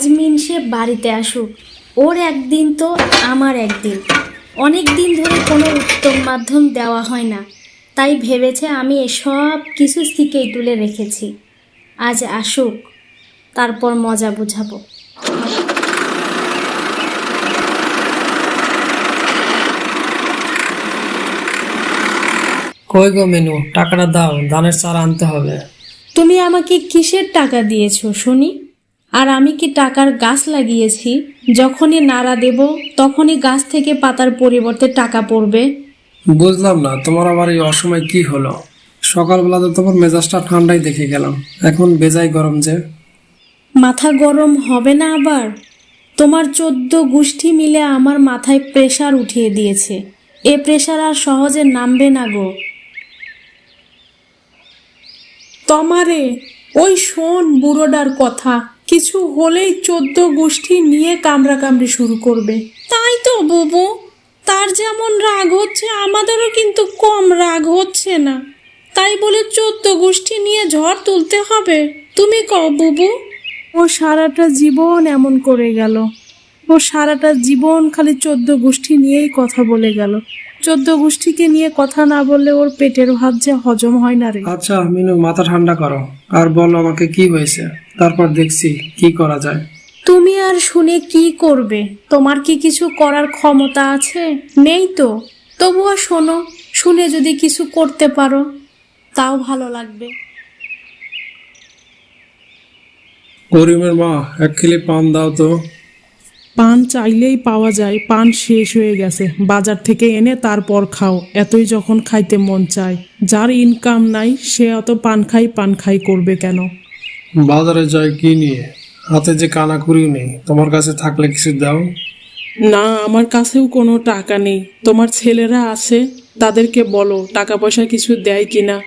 আজ মিনসে বাড়িতে আসুক। ওর একদিন তো আমার একদিন। অনেক দিন ধরে কোনো উত্তম মাধ্যম দেওয়া হয় না। তাই ভেবেছে আমি এসব কিছু শিখেই তুলে রেখেছি। আজ আসুক তারপর মজা বুঝাবো। কই গো মেনু টাকাটা দাও ধানের চারা আনতে হবে। তুমি আমাকে কিসের টাকা দিয়েছ শুনি? আর আমি কি টাকার গাছ লাগিয়েছি? যখনই নাড়া দেব তখনই গাছ থেকে পাতার পরিবর্তে টাকা পড়বে। বুঝলাম না তোমার আবার এই অসময় কি হলো? সকালবেলা তো তোমার মেজাজটা ঠান্ডাই দেখে গেলাম। এখন বেজাই গরম যে। মাথা গরম হবে না আবার? তোমার চোদ্দ গোষ্ঠী মিলে আমার মাথায় প্রেশার উঠিয়ে দিয়েছে। এ প্রেশার আর সহজে নামবে না গো। তমারে ওই শোন বুড়োডার কথা। কিছু হলেই চোদ্দ গোষ্ঠী নিয়ে কামড়াকামড়ি শুরু করবে। তাই তো, বুবু। তার যেমন রাগ হচ্ছে, আমাদেরও কিন্তু কম রাগ হচ্ছে না। তাই বলে চোদ্দ গোষ্ঠী নিয়ে ঝড় তুলতে হবে। তুমি কও, বুবু। ও সারাটা জীবন এমন করে গেল। ও সারাটা জীবন খালি চোদ্দ গোষ্ঠী নিয়েই কথা বলে গেল। চোদ্দ গোষ্ঠীকে নিয়ে কথা না বললে ওর পেটের ভাব যে হজম হয় না রে। আচ্ছা মিনু মাথা ঠান্ডা করো। আর বলো আমাকে কি হয়েছে? তারপর দেখছি কি করা যায়। তুমি আর শুনে কি করবে? তোমার কি কিছু করার ক্ষমতা আছে? নেই তো। তবুও শোনো শুনে যদি কিছু করতে পারো তাও ভালো লাগবে। করিমের মা এক কিলি পান দাও তো। পান চাইলেই পাওয়া যায় পান শেষ হয়ে গেছে। বাজার থেকে এনে তারপর খাও এতই যখন খাইতে মন চায়। যার ইনকাম নাই সে অত পান খাই পান খাই করবে কেন? বাজারে যায় কি নিয়ে? হাতে যে কানা করিও নেই তোমার কাছে থাকলে কিছু দাও? না আমার কাছেও কোনো টাকা নেই। তোমার ছেলেরা আছে তাদেরকে বলো টাকা পয়সা কিছু দেয় কিনা?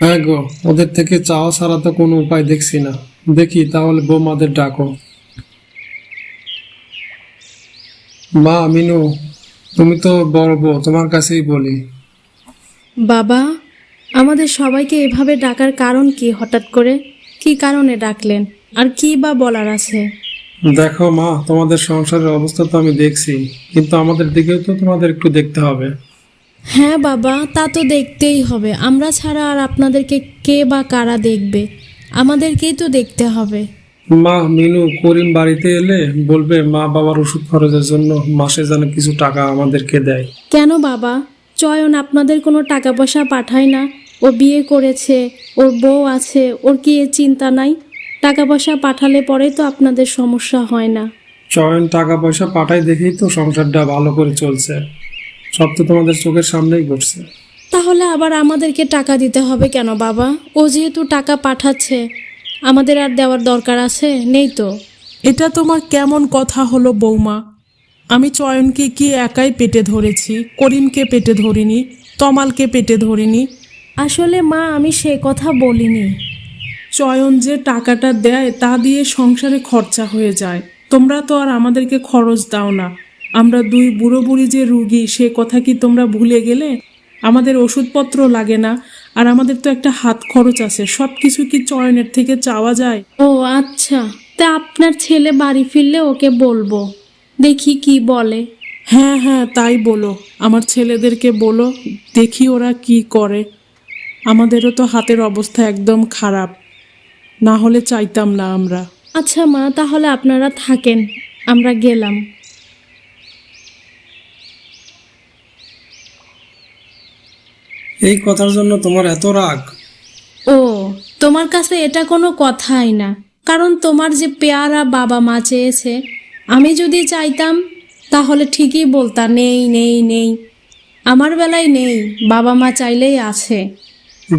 হ্যাঁ গো ওদের থেকে চাওয়া ছাড়া তো কোনো উপায় দেখছি না। দেখি তাহলে বৌমাদের ডাকো। মা মিনু তুমি তো বড় বউ তোমার কাছেই বলি। বাবা আমাদের সবাইকে এভাবে ডাকার কারণ কি হঠাৎ করে? কি কারণে ডাকলেন? আর কি বা বলার আছে? দেখো মা তোমাদের সংসারের অবস্থা তো আমি দেখছি কিন্তু আমাদের দিকেও তো তোমাদের একটু দেখতে হবে। হ্যাঁ বাবা তা তো দেখতেই হবে। আমরা ছাড়া আর আপনাদেরকে কে বা কারা দেখবে? আমাদেরকেই তো দেখতে হবে। মা মিনু করিম বাড়িতে এলে বলবে মা বাবার ওষুধ খরচের জন্য মাসে যেন কিছু টাকা আমাদেরকে দেয়। কেন বাবা? চয়ন আপনাদের কোনো টাকা পয়সা পাঠায় না। ও বিয়ে করেছে ওর বউ আছে ওর কি এ চিন্তা নাই? টাকা পয়সা পাঠালে পরে তো আপনাদের সমস্যা হয় না। চয়ন টাকা পয়সা পাঠাই দেখেই তো সংসারটা ভালো করে চলছে। সব তো তোমাদের চোখের সামনেই ঘটছে তাহলে আবার আমাদেরকে টাকা দিতে হবে কেন বাবা? ও যেহেতু টাকা পাঠাচ্ছে আমাদের আর দেওয়ার দরকার আছে? নেই তো। এটা তোমার কেমন কথা হলো বৌমা? আমি চয়নকে কি একাই পেটে ধরেছি? করিমকে পেটে ধরিনি? তমালকে পেটে ধরিনি? আসলে মা আমি সে কথা বলিনি। চয়ন যে টাকাটা দেয় তা দিয়ে সংসারে খরচা হয়ে যায়। তোমরা তো আর আমাদেরকে খরচ দাও না। আমরা দুই বুড়ো বুড়ি যে রুগী সে কথা কি তোমরা ভুলে গেলে? আমাদের ওষুধপত্র লাগে না। আর আমাদের তো একটা হাত খরচ আছে। সব কিছু কি চয়নের থেকে চাওয়া যায়? ও আচ্ছা। তা আপনার ছেলে বাড়ি ফিরলে ওকে বলব। দেখি কি বলে। হ্যাঁ হ্যাঁ তাই বলো। আমার ছেলেদেরকে বলো দেখি ওরা কি করে। আমাদেরও তো হাতের অবস্থা একদম খারাপ। না হলে চাইতাম না আমরা। আচ্ছা মা তাহলে আপনারা থাকেন। আমরা গেলাম। এই কথার জন্য তোমার এত রাগ? ও তোমার কাছে এটা কোনো কথাই না। কারণ তোমার যে পেয়ারা বাবা মা চেয়েছে আমি যদি চাইতাম তাহলে ঠিকই বলতা নেই নেই নেই। আমার বেলায় নেই বাবা মা চাইলেই আছে।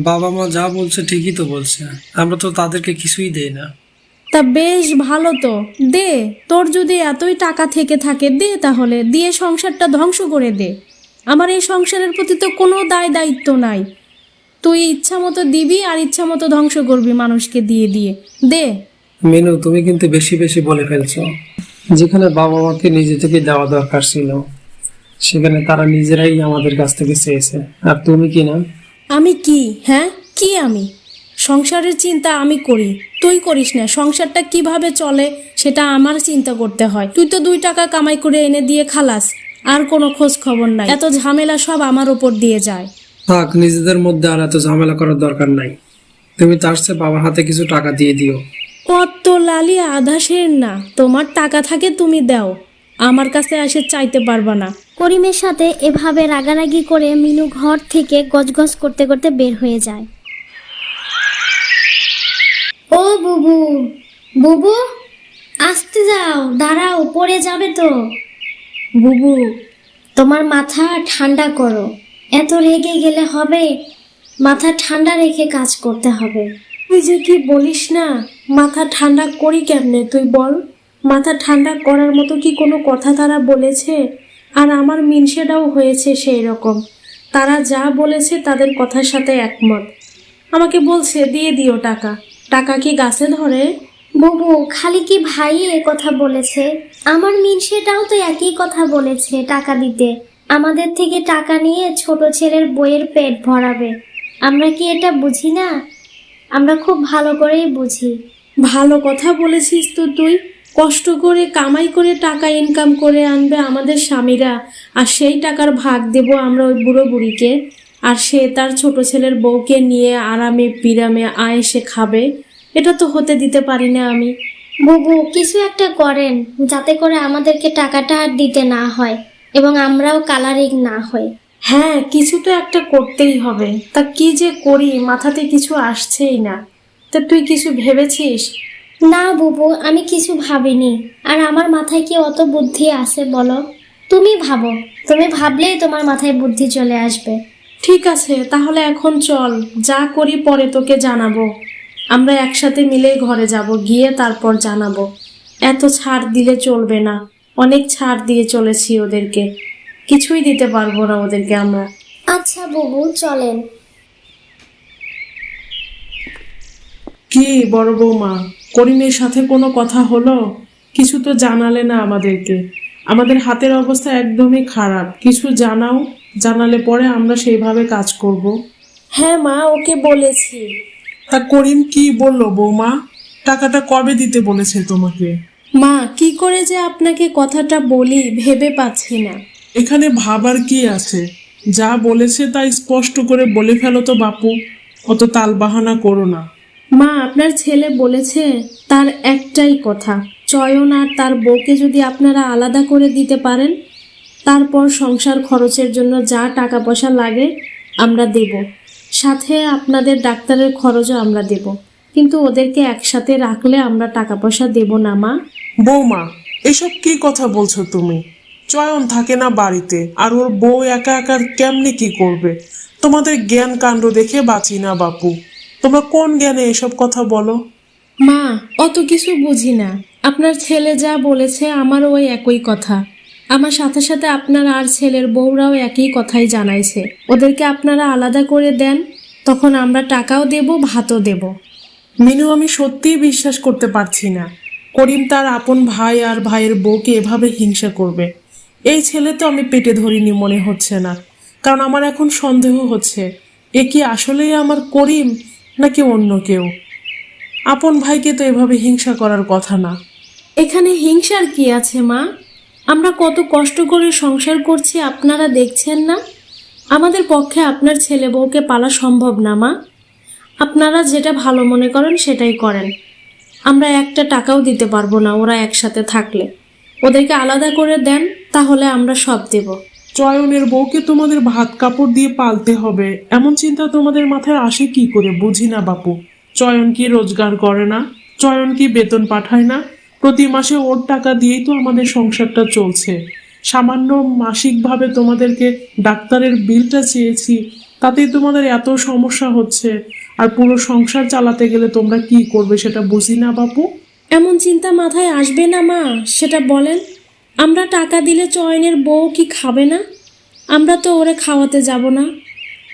বাবা মা যা বলছে ঠিকই তো বলছে আমরা তো তাদেরকে কিছুই দেই না। তা বেশ ভালো তো দে তোর যদি এতই টাকা থেকে থাকে দে তাহলে দিয়ে সংসারটা ধ্বংস করে দে। আমার এই সংসারের প্রতি তো কোনো দায় দায়িত্ব নাই। তুই ইচ্ছা মতো দিবি আর ইচ্ছা মতো ধ্বংস করবি মানুষকে দিয়ে দিয়ে। দে। মেনু তুমি কিন্তু বেশি বেশি বলে ফেলছো। যেখানে বাবা মাকে নিজে থেকে দেওয়া দরকার ছিল সেখানে তারা নিজেরাই আমাদের কাছ থেকে চেয়েছে। আর তুমি কি না? আমি কি? হ্যাঁ? কি আমি? সংসারের চিন্তা আমি করি। তুই করিস না। সংসারটা কীভাবে চলে সেটা আমার চিন্তা করতে হয়। তুই তো দুই টাকা কামাই করে এনে দিয়ে খালাস। আর কোনো খোঁজ খবর নাই। এত ঝামেলা সব আমার উপর দিয়ে যায়। থাক নিজেদের মধ্যে আর এত ঝামেলা করার দরকার নাই। তুমি তার চেয়ে বাবার হাতে কিছু টাকা দিয়ে দিও। কত লালি আধা সের না। তোমার টাকা থাকে তুমি দাও। আমার কাছে এসে চাইতে পারবা না। করিমের সাথে এভাবে রাগারাগি করে মিনু ঘর থেকে গজগজ করতে করতে বের হয়ে যায়। ও বুবু বুবু আসতে যাও দাঁড়াও পড়ে যাবে তো। বুবু, তোমার মাথা ঠান্ডা করো। এত রেগে গেলে হবে, মাথা ঠান্ডা রেখে কাজ করতে হবে। তুই যে কি বলিস না, মাথা ঠান্ডা করি কেমনে তুই বল? মাথা ঠান্ডা করার মতো কি কোনো কথা তারা বলেছে? আর আমার মিনসেটাও হয়েছে সেই রকম। তারা যা বলেছে তাদের কথার সাথে একমত। আমাকে বলছে, দিয়ে দিও টাকা। টাকা কি গাছে ধরে? বুবু, খালি কি ভাই এ কথা বলেছে? আমার মিনসেটাও তো একই কথা বলেছে টাকা দিতে। আমাদের থেকে টাকা নিয়ে ছোট ছেলের বইয়ের পেট ভরাবে। আমরা কি এটা বুঝি না? আমরা খুব ভালো করেই বুঝি। ভালো কথা বলেছিস তো তুই। কষ্ট করে, কামাই করে টাকা ইনকাম করে আনবে আমাদের স্বামীরা। আর সেই টাকার ভাগ দেব আমরা ওই বুড়ো বুড়িকে। আর সে তার ছোট ছেলের বউকে নিয়ে আরামে পিরামে আয়েসে খাবে। এটা তো হতে দিতে পারি না আমি। বুবু কিছু একটা করেন যাতে করে আমাদেরকে টাকাটা আর দিতে না হয় এবং আমরাও কালারিং না হই। হ্যাঁ কিছু তো একটা করতেই হবে। তা কি যে করি মাথাতে কিছু আসছেই না। তা তুই কিছু ভেবেছিস? না বুবু আমি কিছু ভাবিনি। আর আমার মাথায় কি অত বুদ্ধি আছে বলো? তুমি ভাবো তুমি ভাবলেই তোমার মাথায় বুদ্ধি চলে আসবে। ঠিক আছে তাহলে এখন চল যা করি পরে তোকে জানাব। আমরা একসাথে মিলে ঘরে যাব গিয়ে তারপর জানাব। এত ছাড় দিলে চলবে না। অনেক ছাড় দিয়ে চলেছি ওদেরকে। কিছুই দিতে পারব না ওদেরকে আমরা। আচ্ছা বুবু চলেন। কি বড় বৌমা করিমের সাথে কোনো কথা হলো? কিছু তো জানালে না আমাদেরকে। আমাদের হাতের অবস্থা একদমই খারাপ। কিছু জানাও জানালে পরে আমরা সেইভাবে কাজ করব। হ্যাঁ মা ওকে বলেছি। তা করিম কি বলল বৌমা? টাকাটা কবে দিতে বলেছে তোমাকে? মা কি করে যে আপনাকে কথাটা বলি ভেবে পাচ্ছি না। এখানে ভাবার কি আছে? যা বলেছে তা স্পষ্ট করে বলে ফেলো তো বাপু অত তালবাহানা করো না। মা আপনার ছেলে বলেছে তার একটাই কথা চয়ন আর তার বউকে যদি আপনারা আলাদা করে দিতে পারেন তারপর সংসার খরচের জন্য যা টাকা পয়সা লাগে আমরা দেব। সাথে আপনাদের ডাক্তারের খরচও আমরা দেব। কিন্তু ওদেরকে একসাথে রাখলে আমরা টাকা পয়সা দেব না মা। বৌমা এসব কি কথা বলছো তুমি? চয়ন থাকে না বাড়িতে আর ওর বউ একা একা কেমনে কি করবে? তোমাদের জ্ঞান কাণ্ড দেখে বাঁচি না বাপু। তোমরা কোন জ্ঞানে এসব কথা বলো? মা অত কিছু বুঝি না। আপনার ছেলে যা বলেছে আমার ওই একই কথা। আমার সাথে সাথে আপনার আর ছেলের বউরাও একই কথাই জানাইছে। ওদেরকে আপনারা আলাদা করে দেন তখন আমরা টাকাও দেব ভাতও দেব। মিনু আমি সত্যিই বিশ্বাস করতে পারছি না। করিম তার আপন ভাই আর ভাইয়ের বউকে এভাবে হিংসা করবে। এই ছেলে তো আমি পেটে ধরিনি মনে হচ্ছে না। কারণ আমার এখন সন্দেহ হচ্ছে এ কি আসলেই আমার করিম নাকি অন্য কেউ? আপন ভাইকে তো এভাবে হিংসা করার কথা না। এখানে হিংসার কি আছে মা? আমরা কত কষ্ট করে সংসার করছি আপনারা দেখছেন না? আমাদের পক্ষে আপনার ছেলে বউকে পালা সম্ভব না, মা। আপনারা যেটা ভালো মনে করেন সেটাই করেন। আমরা একটা টাকাও দিতে পারব না ওরা একসাথে থাকলে। ওদেরকে আলাদা করে দেন, তাহলে আমরা সব দেব। চয়নের বউকে তোমাদের ভাত কাপড় দিয়ে পালতে হবে। এমন চিন্তা তোমাদের মাথায় আসে কি করে? বুঝি না, বাপু। চয়ন কি রোজগার করে না? চয়ন কি বেতন পাঠায় না? প্রতি মাসে ওর টাকা দিয়েই তো আমাদের সংসারটা চলছে। সামান্য মাসিকভাবে তোমাদেরকে ডাক্তারের বিলটা চেয়েছি, তাতেই তোমাদের এত সমস্যা হচ্ছে। আর পুরো সংসার চালাতে গেলে তোমরা কি করবে সেটা বুঝি না বাপু? এমন চিন্তা মাথায় আসবে না মা, সেটা বলেন। আমরা টাকা দিলে চয়নের বউ কি খাবে না? আমরা তো ওরে খাওয়াতে যাব না।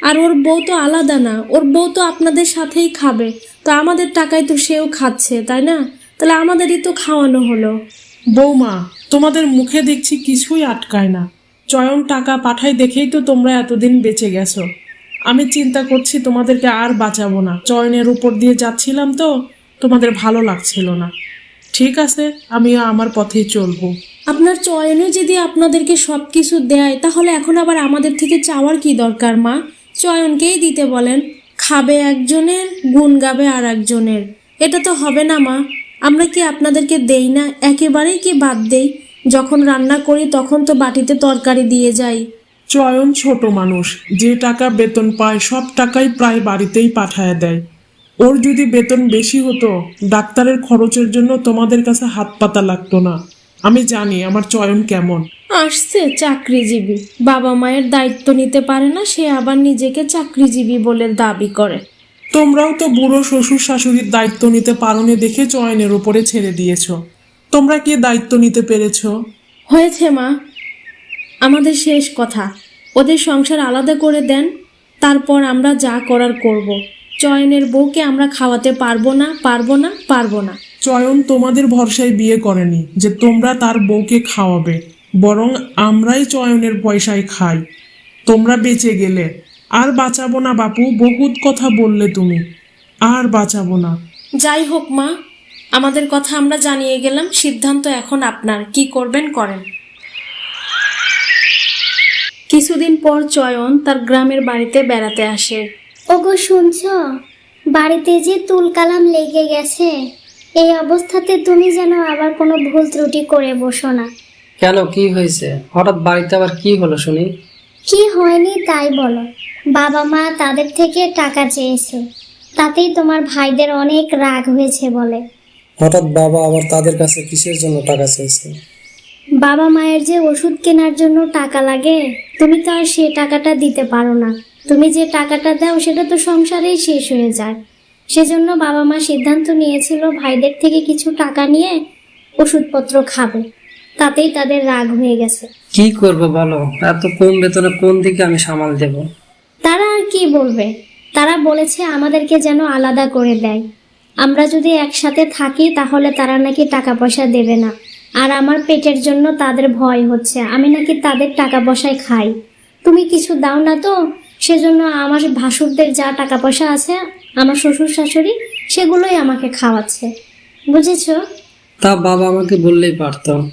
আর ওর বউ তো আলাদা না, ওর বউ তো আপনাদের সাথেই খাবে। তো আমাদের টাকায় তো সেও খাচ্ছে, তাই না? তাহলে আমাদেরই তো খাওয়ানো হলো। বৌমা তোমাদের মুখে দেখছি কিছুই আটকায় না। চয়ন টাকা পাঠায় দেখেই তো তোমরা এতদিন বেঁচে গেছো। আমি চিন্তা করছি তোমাদেরকে আর বাঁচাবো না। চয়নের উপর দিয়ে যাচ্ছিলাম তো তোমাদের ভালো লাগছিল না। ঠিক আছে আমিও আমার পথেই চলবো। আপনার চয়নে যদি আপনাদেরকে সব কিছু দেয় তাহলে এখন আবার আমাদের থেকে চাওয়ার কি দরকার মা? চয়নকেই দিতে বলেন। খাবে একজনের গুণ গাবে আর একজনের এটা তো হবে না মা। আমরা কি আপনাদেরকে দেই না? একেবারেই কি বাদ দেই? যখন রান্না করি তখন তো বাটিতে তরকারি দিয়ে যাই। চয়ন ছোট মানুষ যে টাকা বেতন পায় সব টাকাই প্রায় বাড়িতেই পাঠায় দেয়। ওর যদি বেতন বেশি হতো ডাক্তারের খরচের জন্য তোমাদের কাছে হাত পাতা লাগতো না। আমি জানি আমার চয়ন কেমন। আসছে চাকরিজীবী। বাবা মায়ের দায়িত্ব নিতে পারে না সে আবার নিজেকে চাকরিজীবী বলে দাবি করে। তোমরাও তো বুড়ো শ্বশুর শাশুড়ির দায়িত্ব নিতে পারোনি দেখে চয়নের উপরে ছেড়ে দিয়েছ। তোমরা কি দায়িত্ব নিতে পেরেছ? হয়েছে মা। আমাদের শেষ কথা। ওদের সংসার আলাদা করে দেন তারপর আমরা যা করার করব। চয়নের বউকে আমরা খাওয়াতে পারব না পারব না পারব না। চয়ন তোমাদের ভরসায় বিয়ে করেনি যে তোমরা তার বউকে খাওয়াবে বরং আমরাই চয়নের পয়সায় খাই। তোমরা বেঁচে গেলে আর বাঁচাবো না বাপু বহুত কথা বললে তুমি। আর বাঁচাবো না। যাই হোক মা আমাদের কথা আমরা জানিয়ে গেলাম সিদ্ধান্ত এখন আপনার। কি করবেন করেন। কিছুদিন পর চয়ন তার গ্রামের বাড়িতে বেড়াতে আসে। ওগো শুনছ? বাড়িতে যে তুলকালাম লেগে গেছে এই অবস্থাতে তুমি যেন আবার কোনো ভুল ত্রুটি করে বসো না। কেন কি হয়েছে? হঠাৎ বাড়িতে আবার কি হলো শুনি? কি হয়নি তাই বলো। বাবা মা তাদের থেকে টাকা চেয়েছে। তাতেই তোমার ভাইদের অনেক রাগ হয়েছে বলে। হঠাৎ বাবা আবার তাদের কাছে কিসের জন্য টাকা চাইছে বাবা মায়ের যে ওষুধ কেনার জন্য টাকা লাগে তুমি তো আর সে টাকাটা দিতে পারো না। তুমি যে টাকাটা দাও সেটা তো সংসারেই শেষ হয়ে যায়। সেজন্য বাবা মা সিদ্ধান্ত নিয়েছিল ভাইদের থেকে কিছু টাকা নিয়ে ওষুধপত্র খাবে। তাতেই তাদের রাগ হয়ে গেছে। কি করব বলো? এত কম বেতনে কোন দিকে আমি সামাল দেব? তারা আর কি বলবে? তারা বলেছে আমাদেরকে যেন আলাদা করে দেয়। আমরা যদি একসাথে থাকি তাহলে তারা নাকি টাকা পয়সা দেবে না। আর আমার পেটের জন্য তাদের ভয় হচ্ছে। আমি নাকি তাদের টাকা পয়সায় খাই। তুমি কিছু দাও না তো? সেজন্য আমার ভাসুরদের যা টাকা পয়সা আছে আমার শ্বশুর শাশুড়ি সেগুলোই আমাকে খাওয়াচ্ছে। বুঝেছ? তা বাবা আমাকে বললেই পারতো।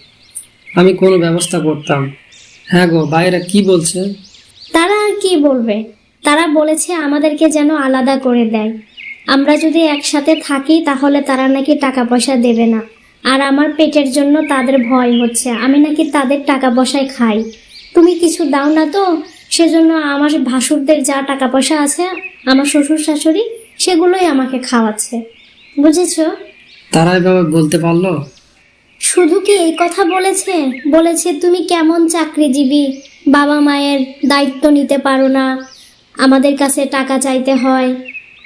আমি কোনো ব্যবস্থা করতাম। হ্যাঁ গো বাইরে কি বলছে? তারা আর কি বলবে? তারা বলেছে আমাদেরকে যেন আলাদা করে দেয়। আমরা যদি একসাথে থাকি তাহলে তারা নাকি টাকা পয়সা দেবে না। আর আমার পেটের জন্য তাদের ভয় হচ্ছে। আমি নাকি তাদের টাকা পয়সায় খাই। তুমি কিছু দাও না তো? সেজন্য আমার ভাসুরদের যা টাকা পয়সা আছে আমার শ্বশুর শাশুড়ি সেগুলোই আমাকে খাওয়াচ্ছে। বুঝেছ? তারা এভাবে বলতে পারল? শুধু কি এই কথা বলেছে? বলেছে তুমি কেমন চাকরিজীবী? বাবা মায়ের দায়িত্ব নিতে পারো না। আমাদের কাছে টাকা চাইতে হয়।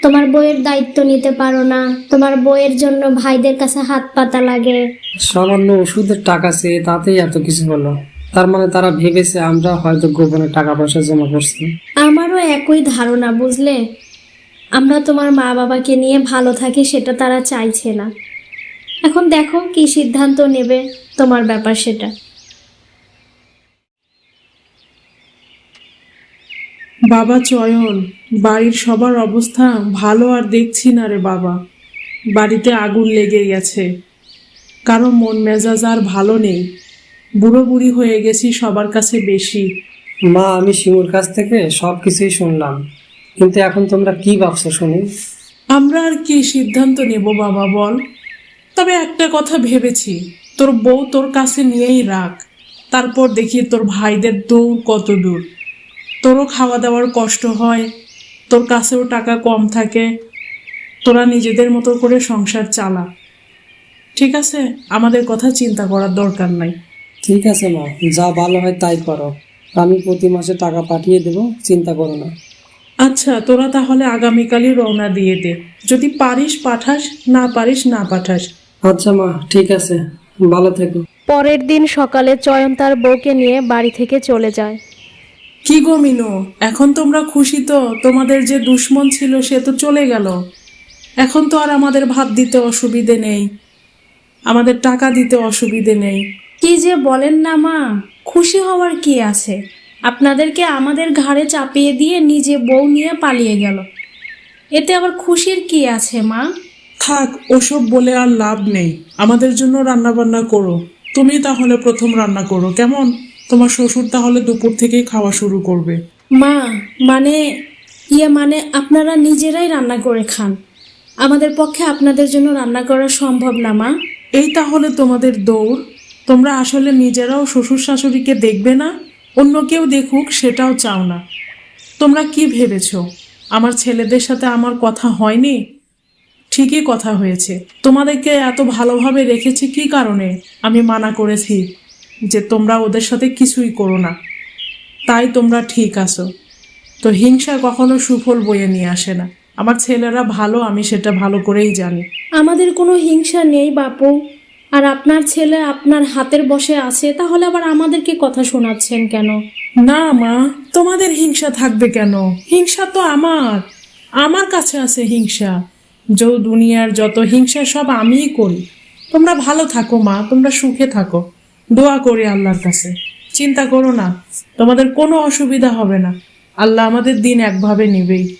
তোমার বইয়ের দায়িত্ব নিতে পারো না। তোমার বইয়ের জন্য ভাইদের কাছে হাত পাতা লাগে। সামান্য ওষুধের টাকা চেয়ে তাতেই এত কিছু হলো। তার মানে তারা ভেবেছে আমরা হয়তো গোপনে টাকা পয়সা জমা করছি। আমারও একই ধারণা বুঝলে? আমরা তোমার মা বাবাকে নিয়ে ভালো থাকি সেটা তারা চাইছে না। এখন দেখো কি সিদ্ধান্ত নেবে তোমার ব্যাপার সেটা। বাবা চয়ন বাড়ির সবার অবস্থা ভালো আর দেখছি না রে বাবা। বাড়িতে আগুন লেগে গেছে কারও মন মেজাজ আর ভালো নেই। বুড়ো বুড়ি হয়ে গেছি সবার কাছে বেশি। মা আমি শিমুর কাছ থেকে সব কিছুই শুনলাম। কিন্তু এখন তোমরা কি ভাবছ শুনি? আমরা আর কি সিদ্ধান্ত নেব বাবা বল? তবে একটা কথা ভেবেছি তোর বউ তোর কাছে নিয়েই রাখ। তারপর দেখি তোর ভাইদের দৌড় কত দূর। তোরও খাওয়া দাওয়ার কষ্ট হয় তোর কাছেও টাকা কম থাকে তোরা নিজেদের মতো করে সংসার চালা। ঠিক আছে? আমাদের কথা চিন্তা করার দরকার নাই। ঠিক আছে মা যা ভালো হয় তাই করো। আমি প্রতি মাসে টাকা পাঠিয়ে দেবো চিন্তা করো না। আচ্ছা তোরা তাহলে আগামীকালই রওনা দিয়ে দে। যদি পারিস পাঠাস না পারিস না পাঠাস। আচ্ছা মা ঠিক আছে। ভালো থেকো। পরের দিন সকালে চয়ন তার বউকে নিয়ে বাড়ি থেকে চলে যায়। কি গো মিনু? এখন তোমরা খুশি তো? তোমাদের যে দুশ্মন ছিল সে তো চলে গেল। এখন তো আর আমাদের ভাত দিতে অসুবিধে নেই। আমাদের টাকা দিতে অসুবিধে নেই। কি যে বলেন না মা খুশি হওয়ার কি আছে? আপনাদেরকে আমাদের ঘাড়ে চাপিয়ে দিয়ে নিজে বউ নিয়ে পালিয়ে গেল। এতে আবার খুশির কি আছে মা? থাক ওসব বলে আর লাভ নেই। আমাদের জন্য রান্না বান্না করো। তুমি তাহলে প্রথম রান্না করো কেমন? তোমার শ্বশুর তাহলে দুপুর থেকেই খাওয়া শুরু করবে। মা মানে ইয়ে মানে আপনারা নিজেরাই রান্না করে খান। আমাদের পক্ষে আপনাদের জন্য রান্না করা সম্ভব না মা। এই তাহলে তোমাদের দৌড়। তোমরা আসলে নিজেরাও শ্বশুর শাশুড়িকে দেখবে না? অন্য কেউ দেখুক সেটাও চাও না। তোমরা কি ভেবেছো? আমার ছেলেদের সাথে আমার কথা হয়নি? ঠিকই কথা হয়েছে। তোমাদেরকে এত ভালোভাবে রেখেছি কি কারণে? আমি মানা করেছি যে তোমরা ওদের সাথে কিছুই করো না। তাই তোমরা ঠিক আছো। তো হিংসা কখনো সুফল বয়ে নিয়ে আসে না। আমার ছেলেরা ভালো আমি সেটা ভালো করেই জানি। আমাদের কোনো হিংসা নেই বাপু। আর আপনার ছেলে আপনার হাতের বসে আছে তাহলে আবার আমাদেরকে কথা শোনাচ্ছেন কেন? না মা তোমাদের হিংসা থাকবে কেন? হিংসা তো আমার। আমার কাছে আছে হিংসা। যে দুনিয়ার যত হিংসা, সব আমিই করি। তোমরা ভালো থাকো মা, তোমরা সুখে থাকো। দোয়া করি আল্লাহর কাছে। চিন্তা করো না, তোমাদের কোনো অসুবিধা হবে না। আল্লাহ আমাদের দিন একভাবে নেবেই।